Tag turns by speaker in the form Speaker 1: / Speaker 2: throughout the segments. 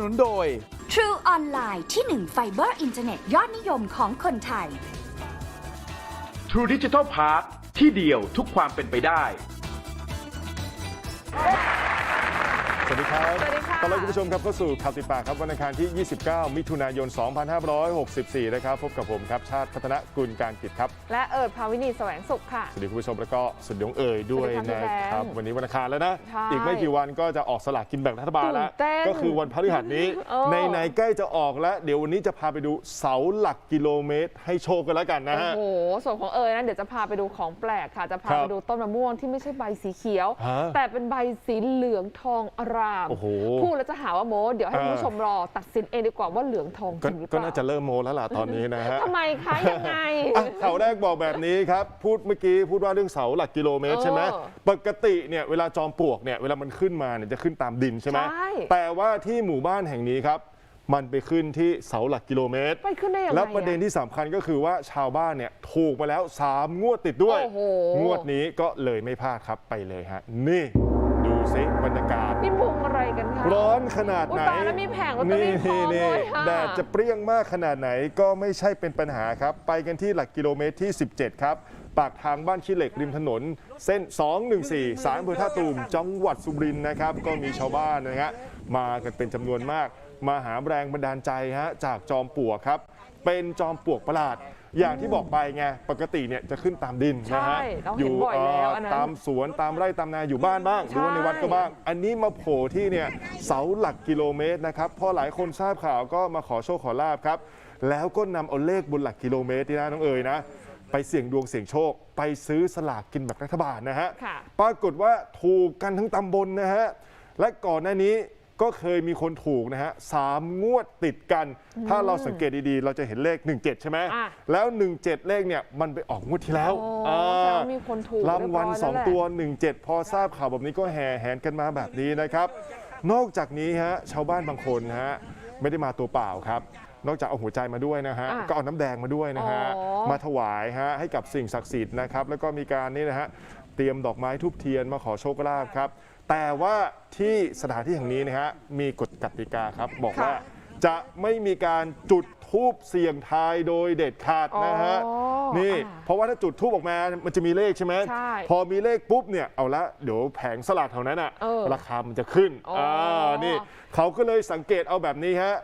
Speaker 1: สนับสนุนโดย
Speaker 2: True Online ที่1ไฟเบอร์อินเทอร์เน็ตยอดนิยมของคนไทย
Speaker 3: True Digital Park ที่เดียวทุกความเป็นไปได้
Speaker 4: สวัสดีครับ
Speaker 5: สวัสดีค่ะ
Speaker 4: ต้อนรับคุณผู้ชมครับเข้าสู่ข่าวติดปากครับวันอังคารที่ 29 มิถุนายน 2564 นะครับ พบกับผมครับชาติพัฒนกุลการกิจครับ
Speaker 5: และเอิร์ดภาวินีแสวงสุขค่ะ
Speaker 4: สวัสดีคุณผู้ชมแล้วก็สวัสดีน้องเอ๋ยด้วย
Speaker 5: สวัสดี
Speaker 4: นะ
Speaker 5: ค่ะพี่
Speaker 4: ครับ
Speaker 5: แบงค์
Speaker 4: วันนี้วันอังคารแล้วนะ
Speaker 5: ใช่
Speaker 4: อีกไม่กี่วันก็จะออกสลากกินแบ่งรัฐบาลแล้ว
Speaker 5: ตื่นเต้น
Speaker 4: ก็คือวันพฤหัสนี้
Speaker 5: เออ
Speaker 4: ในไหนๆใกล้จะออกแล้ว เดี๋ยววันนี้จะพาไปดูเสาหลักกิโลเมตร ให้โชคกันแล้วกันนะ
Speaker 5: โอ้
Speaker 4: ฮะ
Speaker 5: โห ส่วนของเอิร์ดนะเดี๋ยวจะพาไปดูของแปลกค่ะ จะพา
Speaker 4: ครับ
Speaker 5: ไปดูต้นมะม่วงที่ไม่ใช่ใบสีเขียว
Speaker 4: ฮะ
Speaker 5: แต่เป็นใบสีเหลืองทองอาราม
Speaker 4: โอ้โห
Speaker 5: พูดแล้วจะหาว่าโมเดี๋ยวให้
Speaker 4: อ่า
Speaker 5: คุณผู้ชมรอตัดสินเองดีกว่าว่าเหลืองทองจ
Speaker 4: ก็
Speaker 5: ริงหรือเป
Speaker 4: ก็
Speaker 5: ล่า
Speaker 4: น่าจะเริ่มโมแล้วล่ะตอนนี้นะฮะ
Speaker 5: ทำไมคะยังไง
Speaker 4: อะข่าวแรกบอกแบบนี้ครับ พูดเมื่อกี้พูดว่าเรื่องเสาหลักกิโลเมตรใช่ไหม
Speaker 5: เออ
Speaker 4: ปกติเนี่ยเวลาจอมปลวกเนี่ยเวลามันขึ้นมาเนี่ยจะขึ้นตามดินใช่ไหม
Speaker 5: ใช่
Speaker 4: แต่ว่าที่หมู่บ้านแห่งนี้ครับ มันไปขึ้นที่เสาหลักกิโลเมตร
Speaker 5: ไปขึ้นได้ยังไง
Speaker 4: แล้วประเด็น
Speaker 5: อ
Speaker 4: ที่สำคัญก็คือว่าชาวบ้านเนี่ยถูกมาแล้ว 3 งวดติดด้วย
Speaker 5: โอ้โห
Speaker 4: งวดนี้ก็เลยไม่พลาดครับไปเลยฮะนี่ ดูซิบรรยากาศ
Speaker 5: นี่มุงอะไรกันคะ
Speaker 4: ร้อนขนาดไหน
Speaker 5: อุ๊ยตายแล้วมีแผงลอตเตอรี่พร้อม
Speaker 4: นี่
Speaker 5: เลยค่ะ
Speaker 4: แดดจะเปรี้ยงมากขนาดไหนก็ไม่ใช่เป็นปัญหาครับ ไปกันที่หลักกิโลเมตรที่ 17 ครับ ปากทางบ้านขี้เหล็กริมถนน เส้น 214 สายอำเภอท่าตูม จังหวัดสุรินทร์นะครับ ก็มีชาวบ้านนะฮะมากันเป็นจำนวนมาก มาหาแรงบันดาลใจฮะจากจอมปลวกครับ เป็นจอมปลวกประหลาด อย่างที่บอกไปไงปกติเนี่ยจะขึ้นตามดินนะฮะ
Speaker 5: ใช่เราเห็นบ่อยแล้วอันนั้น
Speaker 4: ตามสวนตามไร่ตามนาอยู่บ้านบ้างหรือว่าในวัดก็บ้าง อันนี้มาโผล่ที่เนี่ยเสาหลักกิโลเมตรนะครับพอหลายคนทราบข่าวก็มาขอโชคขอลาบครับ แล้วก็นำเอาเลขบนหลักกิโลเมตรที่นะน้องเอ๋ยนะ ไปเสี่ยงดวงเสี่ยงโชค ไปซื้อสลากกินแบบรัฐบาลนะฮะ
Speaker 5: ค่ะ
Speaker 4: ปรากฏว่าถูกกันทั้งตำบลนะฮะ และก่อนหน้านี้ ก็เคยมีคนถูกนะฮะสามงวดติดกัน ถ้าเราสังเกตดีๆ เราจะเห็นเลข 17 ใช่ไหม
Speaker 5: อะ
Speaker 4: แล้ว 17 เลขเนี่ยมันไปออกงวดที่แล้ว
Speaker 5: โอ้าแสดงว่ามีคนถูก
Speaker 4: รางวัล
Speaker 5: เรียบร้อย
Speaker 4: สอง
Speaker 5: แล้วแหละ
Speaker 4: ตัว 17 พอทราบข่าวแบบนี้ก็แห่แหนกันมาแบบนี้นะครับ นอกจากนี้ฮะชาวบ้านบางคนฮะไม่ได้มาตัวเปล่าครับ นอกจากเอาหัวใจมาด้วยนะฮะ
Speaker 5: อะ
Speaker 4: ก็เอาน้ำแดงมาด้วยนะฮะ
Speaker 5: อ๋อ
Speaker 4: มาถวายฮะให้กับสิ่งศักดิ์สิทธิ์นะครับ แล้วก็มีการนี่นะฮะเตรียมดอกไม้ทูบเทียนมาขอโชคลาภครับ แต่ว่าที่สถานที่แห่งนี้นะฮะมีกฎกติกาครับบอกว่าจะไม่มีการจุดทูบเสี่ยงทายโดยเด็ดขาดนะฮะ
Speaker 5: อ๋อ
Speaker 4: นี่
Speaker 5: อ่า
Speaker 4: เพราะว่าถ้าจุดทูบออกมามันจะมีเลขใช่ไหม
Speaker 5: ใช่
Speaker 4: พอมีเลขปุ๊บเนี่ยเอาละเดี๋ยวแผงสลากแถวนั้นอะ
Speaker 5: เออ
Speaker 4: ราคามันจะขึ้น
Speaker 5: อ๋ออ่า
Speaker 4: นี่เขาก็เลยสังเกตเอาแบบนี้ฮะ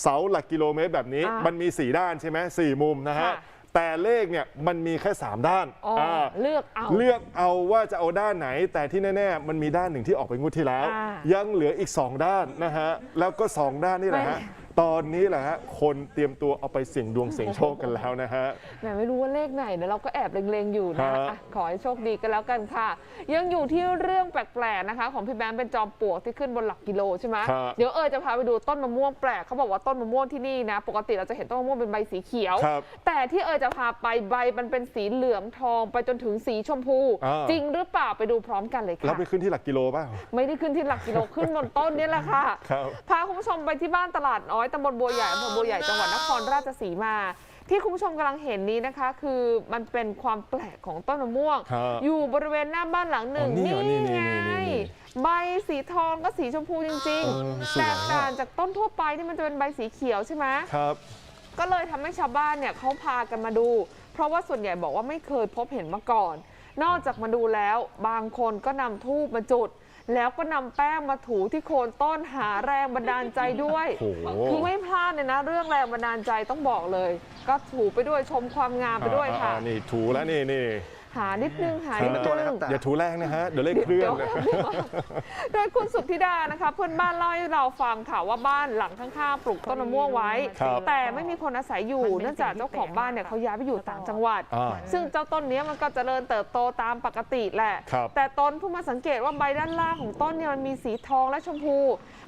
Speaker 4: เสาหลักกิโลเมตรแบบนี้
Speaker 5: อะ
Speaker 4: มันมี4ด้านใช่ไหมสี่มุมนะฮะ
Speaker 5: ค่ะ
Speaker 4: แต่เลขเนี่ยมันมีแค่ 3 ด้าน
Speaker 5: อ๋ออาเลือกเอา
Speaker 4: เลือกเอาว่าจะเอาด้านไหน แต่ที่แน่ๆมันมีด้านหนึ่งที่ออกไปงวดที่แล้ว
Speaker 5: อ่า
Speaker 4: ยังเหลืออีก 2 ด้านนะฮะแล้วก็ 2 ด้านนี่แหละฮะ
Speaker 5: ไม่
Speaker 4: ตอนนี้แหละฮะคนเตรียมตัวเอาไปเสี่ยงดวงเสี่ยงโชคกันแล้วนะฮะ
Speaker 5: แหมไม่รู้ว่าเลขไหนเดี๋ยวเราก็แอบเล็งๆอยู่
Speaker 4: ครั
Speaker 5: นะ
Speaker 4: บ
Speaker 5: อะขอให้โชคดีกันแล้วกันค่ะ ยังอยู่ที่เรื่องแปลกๆนะคะ ของพี่แบงค์เป็นจอมปลวกที่ขึ้นบนหลักกิโลใช่ไหม
Speaker 4: ครับ
Speaker 5: เดี๋ยวเออจะพาไปดูต้นมะม่วงแปลกเขาบอกว่าต้นมะม่วงที่นี่นะ ปกติเราจะเห็นต้นมะม่วงเป็นใบสีเขียว
Speaker 4: ครับ
Speaker 5: แต่ที่เออจะพาไปใบมันเป็นสีเหลืองทองไปจนถึงสีชมพู
Speaker 4: อ่า
Speaker 5: จริงหรือเปล่าไปดูพร้อมกันเลย
Speaker 4: แล้ว
Speaker 5: ค่ะ
Speaker 4: ไปขึ้นที่หลักกิโลป่ะ
Speaker 5: ไม่ได้ขึ้นที่หลักกิโลขึ้นบนต้นนี่แหละค่ะ
Speaker 4: ครับ
Speaker 5: พาคุณผู้ชมไปที่บ้านตลาดน้อยตำบลบัวใหญ่อำเภอบัวใหญ่จังหวัดนครราชสีมา ที่คุณผู้ชมกำลังเห็นนี้นะคะ คือมันเป็นความแปลกของต้นมะม่วง
Speaker 4: ครับ
Speaker 5: อยู่บริเวณหน้าบ้านหลังหนึ่ง
Speaker 4: อ๋อนี่เหรอนี่นี่
Speaker 5: ไง
Speaker 4: นี่นี่
Speaker 5: ใบสีทองก็สีชมพูจริง
Speaker 4: เออส
Speaker 5: ๆ
Speaker 4: วย
Speaker 5: แต
Speaker 4: อะ
Speaker 5: กต่างจากต้นทั่วไปที่มันจะเป็นใบสีเขียวใช่ไหม
Speaker 4: ครับ
Speaker 5: ก็เลยทำให้ชาวบ้านเนี่ยเขาพากันมาดู เพราะว่าส่วนใหญ่บอกว่าไม่เคยพบเห็นมาก่อน นอกจากมาดูแล้ว บางคนก็นำทูบมาจุด แล้วก็นำแป้งมาถูที่โคนต้นหาแรงบันดาลใจด้วย
Speaker 4: โอ้โห
Speaker 5: คือไม่พลาดเลยนะ เรื่องแรงบันดาลใจต้องบอกเลย ก็ถูไปด้วยชมความงามไปด้วยค่ะ
Speaker 4: อ่าๆนี่ถูแล้วนี่นี่
Speaker 5: หานิดนึงหานิดนึง
Speaker 4: อย่าถูแรงนะฮะ เดี๋ยวเลขเคลื่อนนะ
Speaker 5: โดยคุณสุทธิดานะคะ เพื่อนบ้านเล่าให้เราฟังค่ะว่าบ้านหลังข้างๆปลูกต้นมะม่วงไว้
Speaker 4: ครับ
Speaker 5: แต่ไม่มีคนอาศัยอยู่เนื่องจากเจ้าของบ้านเนี่ยเขาย้ายไปอยู่ต่างจังหวัด
Speaker 4: อ่า
Speaker 5: ซึ่งเจ้าต้นเนี้ยมันก็เจริญเติบโตตามปกติแหละ
Speaker 4: ครับ
Speaker 5: แต่ตนเพิ่งมาสังเกตว่าใบด้านล่างของต้นเนี่ยมันมีสีทองและชมพู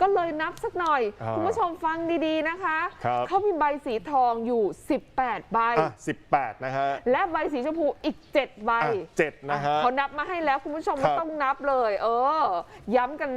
Speaker 5: ก็เลยนับสักหน่อย
Speaker 4: อ่า
Speaker 5: คุณผู้ชมฟังดีๆนะคะ
Speaker 4: ครับ
Speaker 5: เขามีใบสีทองอยู่ 18 ใบ
Speaker 4: อะ18 นะฮะ
Speaker 5: และใบสีชมพูอีก 7ใบใบ
Speaker 4: อะเจ็ดนะฮะ
Speaker 5: เขานับมาให้แล้วคุณผู้ชม
Speaker 4: ค
Speaker 5: ไม่
Speaker 4: รับ
Speaker 5: ต้องนับเลย เออ ย้ำกัน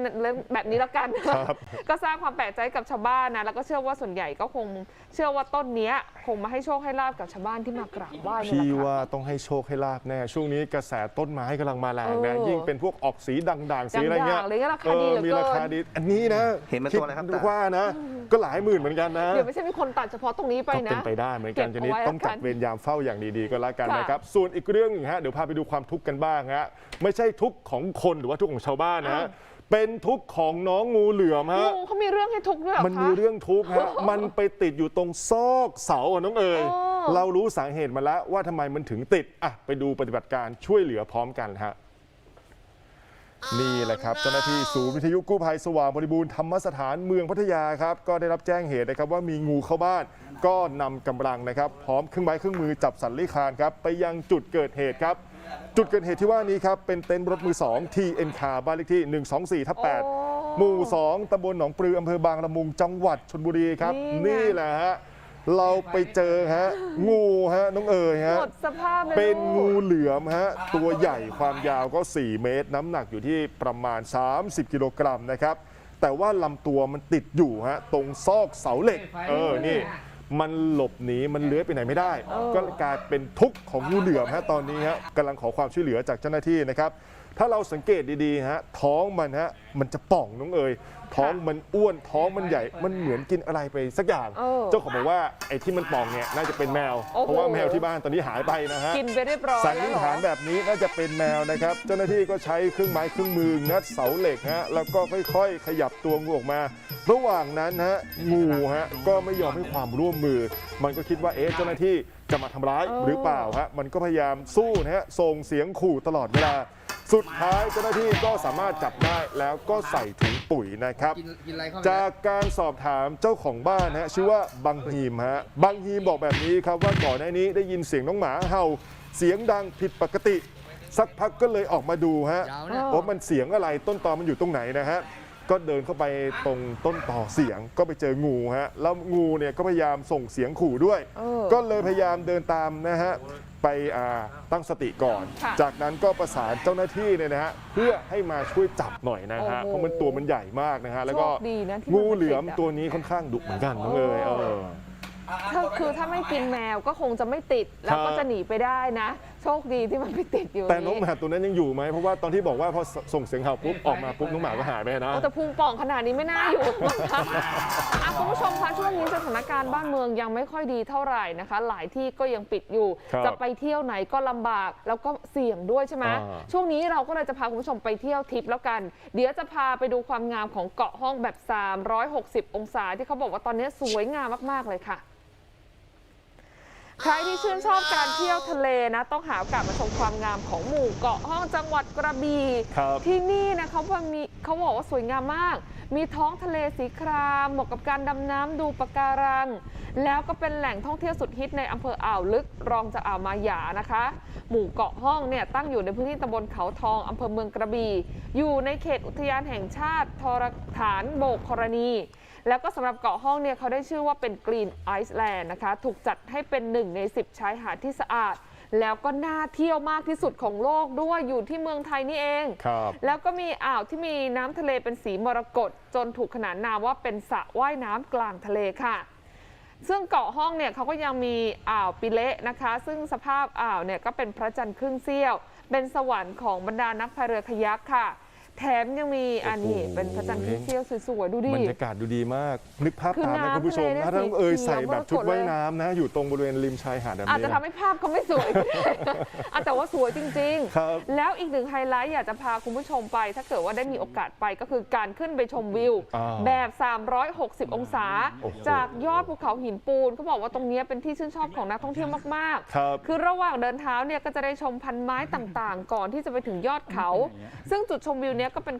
Speaker 5: แบบนี้แล้วกัน
Speaker 4: ครับ
Speaker 5: ก็สร้างความแปลกใจกับชาวบ้านนะแล้วก็เชื่อว่าส่วนใหญ่ก็คงเชื่อว่าต้นเนี้ยคงมาให้โชคให้ลาบกับชาวบ้านที่มากราบไหว้นี่แห
Speaker 4: พี่
Speaker 5: ละค่ะ
Speaker 4: ว่าต้องให้โชคให้ลาบแน่ช่วงนี้กระแสต้นไม้กำลังมาแรงนะ
Speaker 5: เออ
Speaker 4: ยิ่งเป็นพวกออกสีด่างๆสีอะไรเงี้ย
Speaker 5: ด่างๆเลยก็ราคาดีเหลือ
Speaker 4: มี
Speaker 5: เกิน
Speaker 4: ราคาดีอันนี้นะ
Speaker 1: เห็นเป็นตัวอะไรครับ
Speaker 4: ดว่านะ ก็หลายหมื่นเหมือนกันนะ
Speaker 5: เดี๋ยวไม่ใช่มีคนตัดเฉพาะตรงนี้ไป
Speaker 4: ก็
Speaker 5: นะ
Speaker 4: เป็นไปได้เหมือนกัน
Speaker 5: เก็บ
Speaker 4: จะนี้
Speaker 5: เอาไว้
Speaker 4: ต้องจัด
Speaker 5: แล้วกัน
Speaker 4: เวรยามเฝ้าอย่างดีๆก็แล้วกัน
Speaker 5: ค่ะ
Speaker 4: นะครับส่วนอีกเรื่องหนึงฮะเดี๋ยวพาไปดูความทุกข์กันบ้างฮะไม่ใช่ทุกข์ของคนหรือว่าทุกข์ของชาวบ้านนะฮะเป็นทุกข์ของน้องงูเหลือมฮะ
Speaker 5: งูเขามีเรื่องให้ทุกข์ด้วยเหรอ
Speaker 4: มัน
Speaker 5: คะ
Speaker 4: มีเรื่องทุกข์ฮะมันไปติดอยู่ตรงซอกเสาอะน้องเอ๋ย
Speaker 5: โอ้
Speaker 4: เรารู้สาเหตุมาแล้วว่าทำไมมันถึงติดอะไปดูปฏิบัติการช่วยเหลือพร้อมกันฮะ นี่แหละครับเจ้าหน้าที่ศูนย์วิทยุกู้ภัยสว่างบริบูรณ์ธรรมสถานเมืองพัทยาครับก็ได้รับแจ้งเหตุนะครับว่ามีงูเข้าบ้าน ก็นำกำลังนะครับ พร้อมเครื่องไม้เครื่องมือจับสัตว์เลื้อยคลานครับไปยังจุดเกิดเหตุครับ จุดเกิดเหตุที่ว่านี้ครับเป็นเต็นท์รถมือ 2 TN คาบ้านเลขที่ 124ทับ8หมู่ 2ตำบลหนองปลืออำเภอบางละมุงจังหวัดชนบุรีครับ
Speaker 5: นี่ไง
Speaker 4: นี่แหละฮะ เราไปเจอฮะงูฮะน้องเอ๋ยฮะ
Speaker 5: หมดสภาพเลย
Speaker 4: เป็น
Speaker 5: ลู
Speaker 4: งู
Speaker 5: ก
Speaker 4: เหลือมฮะตัวใหญ่ความยาวก็ 4 เมตร น้ำหนักอยู่ที่ประมาณ 30 กิโลกรัมนะครับ แต่ว่าลำตัวมันติดอยู่ฮะตรงซอกเสาเหล็ก เออนี่มันหลบหนีมันเลื้อยไปไหนไม่ได้ ก็กลายเป็นทุกข์ของงูเหลือมฮะตอนนี้ฮะกำลังขอความช่วยเหลือจากเจ้าหน้าที่นะครับ ถ้าเราสังเกตดีๆฮะท้องมันฮะมันจะป่องน้องเอ๋ยท้องมันอ้วนท้องมันใหญ่มันเหมือนกินอะไรไปสักอย่าง
Speaker 5: เออ
Speaker 4: เจ้าของบอกว่าไอ้ที่มันป่องเนี่ยน่าจะเป็นแมว
Speaker 5: โอ้โห
Speaker 4: เพราะว่าแมวที่บ้านตอนนี้หายไปนะฮะ
Speaker 5: กินไปเรียบร้อย
Speaker 4: สัน
Speaker 5: แล้
Speaker 4: นิ
Speaker 5: ว
Speaker 4: ษ
Speaker 5: เหรอ
Speaker 4: ฐานแบบนี้น่าจะเป็นแมวนะครับ เจ้าหน้าที่ก็ใช้เครื่องไม้เครื่องมืองัดเสาเหล็กฮะแล้วก็ค่อยๆ ขยับตัวงูออกมา ระหว่างนั้นฮะงูฮะก็ไม่ยอมให้ความร่วมมือ มันก็คิดว่าเอ๊ะเจ้าหน้าที่จะมาทำร้าย
Speaker 5: เออ
Speaker 4: หรือเปล่าฮะมันก็พยายามสู้นะฮะส่งเสียงขู่ตลอดเวลา สุดท้ายเจ้าหน้าที่ก็สามารถจับได้แล้วก็ใส่ถุงปุ๋ยนะครับ
Speaker 1: กินกินอะไรเข้าไป
Speaker 4: จากการสอบถามเจ้าของบ้านฮะชื่อว่าบังฮีมฮะบังฮีมบอกแบบนี้ครับว่าก่อนหน้านี้ได้ยินเสียงน้องหมาเห่า เสียงดังผิดปกติ สักพักก็เลยออกมาดูฮะ
Speaker 1: ยาวเนี่ย
Speaker 4: ว่ามันเสียงอะไรต้นตอมันอยู่ตรงไหนนะฮะ ก็เดินเข้าไปตรงต้นต่อเสียงก็ไปเจองูฮะ แล้วงูเนี่ยก็พยายามส่งเสียงขู่ด้วย
Speaker 5: เออ
Speaker 4: ก็เลยพยายามเดินตามนะฮะ ไปอ่าตั้งสติก่อน
Speaker 5: ค่ะ
Speaker 4: จากนั้นก็ประสานเจ้าหน้าที่เนี่ยนะฮะเพื่อให้มาช่วยจับหน่อยนะฮะ
Speaker 5: โอ้โห
Speaker 4: เพราะมันตัวมันใหญ่มากนะฮะแล้วก็
Speaker 5: โชคดีนะที่มัน
Speaker 4: งูเหลือม
Speaker 5: ไม่ติดอะ
Speaker 4: ตัวนี้ค่อนข้างดุเหมือนกันน้องเอ๋ยเออ
Speaker 5: ถ้าคือถ้าไม่กินแมวก็คงจะไม่ติดแล้วก็
Speaker 4: ครับ
Speaker 5: จะหนีไปได้นะโชคดีที่มันไปติดอยู่
Speaker 4: แต่น้องหมาตัวนั้นยังอยู่ไหมเพราะว่าตอนที่บอกว่าพอส่งเสียงเห่าปุ๊บออกมาปุ๊บน้องหมาก็หายไปนะ
Speaker 5: โอ้แต่พุงป่องขนาดนี้ไม่น่าอยู่มั้งคะอะคุณผู้ชมคะช่วงนี้สถานการณ์บ้านเมืองยังไม่ค่อยดีเท่าไหร่นะคะ หลายที่ก็ยังปิดอยู่
Speaker 4: ครับ
Speaker 5: จะไปเที่ยวไหนก็ลำบากแล้วก็เสี่ยงด้วยใช่ไหม
Speaker 4: อ่า
Speaker 5: ช่วงนี้เราก็เลยจะพาคุณผู้ชมไปเที่ยวทิปแล้วกัน เดี๋ยวจะพาไปดูความงามของเกาะห้องแบบ 360 องศาที่เขาบอกว่าตอนนี้สวยงามมากๆเลยค่ะ ใครที่ชื่นชอบการเที่ยวทะเลนะ ต้องหาโอกาสมาชมความงามของหมู่เกาะห้องจังหวัดกระบี่
Speaker 4: ครับ
Speaker 5: ที่นี่นะเขาว่ามีเขาบอกว่าสวยงามมาก มีท้องทะเลสีคราม เหมาะกับการดำน้ำดูปะการัง แล้วก็เป็นแหล่งท่องเที่ยวสุดฮิตในอำเภออ่าวลึกรองจากอ่าวมาหยานะคะ หมู่เกาะห้องเนี่ยตั้งอยู่ในพื้นที่ตำบลเขาทองอำเภอเมืองกระบี่อยู่ในเขตอุทยานแห่งชาติทรฐานโบกธรณี แล้วก็สำหรับเกาะห้องเนี่ยเขาได้ชื่อว่าเป็นกรีนไอซ์แลนด์นะคะ ถูกจัดให้เป็นหนึ่งใน 10 ชายหาดที่สะอาด แล้วก็น่าเที่ยวมากที่สุดของโลกด้วยอยู่ที่เมืองไทยนี่เอง
Speaker 4: ครับ
Speaker 5: แล้วก็มีอ่าวที่มีน้ำทะเลเป็นสีมรกตจนถูกขนานนามว่าเป็นสระว่ายน้ำกลางทะเลค่ะ ซึ่งเกาะห้องเนี่ยเขาก็ยังมีอ่าวปิเละนะคะ ซึ่งสภาพอ่าวเนี่ยก็เป็นพระจันทร์ครึ่งเสี้ยว เป็นสวรรค์ของบรรดานักพายเรือคายักค่ะ แถมยังมีอันนี้
Speaker 4: โอ้โห
Speaker 5: เป็นพระจันทร์ครึ่งเสี้ยวสวยๆดูดิ
Speaker 4: บรรยากาศดูดีมาก นึกภาพ
Speaker 5: คือ
Speaker 4: ตามนะ
Speaker 5: น้ำ
Speaker 4: คุณผู้ชม
Speaker 5: ทะเลเนี่ย
Speaker 4: ถ้าน้องเอ๋ย
Speaker 5: สีเขียว
Speaker 4: ใส่แบบชุด
Speaker 5: มรกตเลย
Speaker 4: ว่ายน้ำนะ อยู่ตรงบริเวณริมชายหาดแบบ
Speaker 5: อาจ
Speaker 4: นี้
Speaker 5: จะทำให้ภาพเขาไม่สวย อะแต่ว่าสวยจริง
Speaker 4: ครับ
Speaker 5: ๆ แล้วอีกหนึ่งไฮไลท์อยากจะพาคุณผู้ชมไป ถ้าเกิดว่าได้มีโอกาสไปก็คือการขึ้นไปชมวิว
Speaker 4: อ่า
Speaker 5: แบบ 360 องศา
Speaker 4: โอ้โห
Speaker 5: จากยอดภูเขาหินปูนเขาบอกว่าตรงเนี้ยเป็นที่ชื่นชอบของนักท่องเที่ยวมาก
Speaker 4: ครับ
Speaker 5: ๆคือระหว่างเดินเท้าเนี่ยก็จะได้ชมพันไม้ต่างๆ ก่อนที่จะไปถึงยอดเขา ซึ่งจุดชมวิวเนี้ยก็เป็น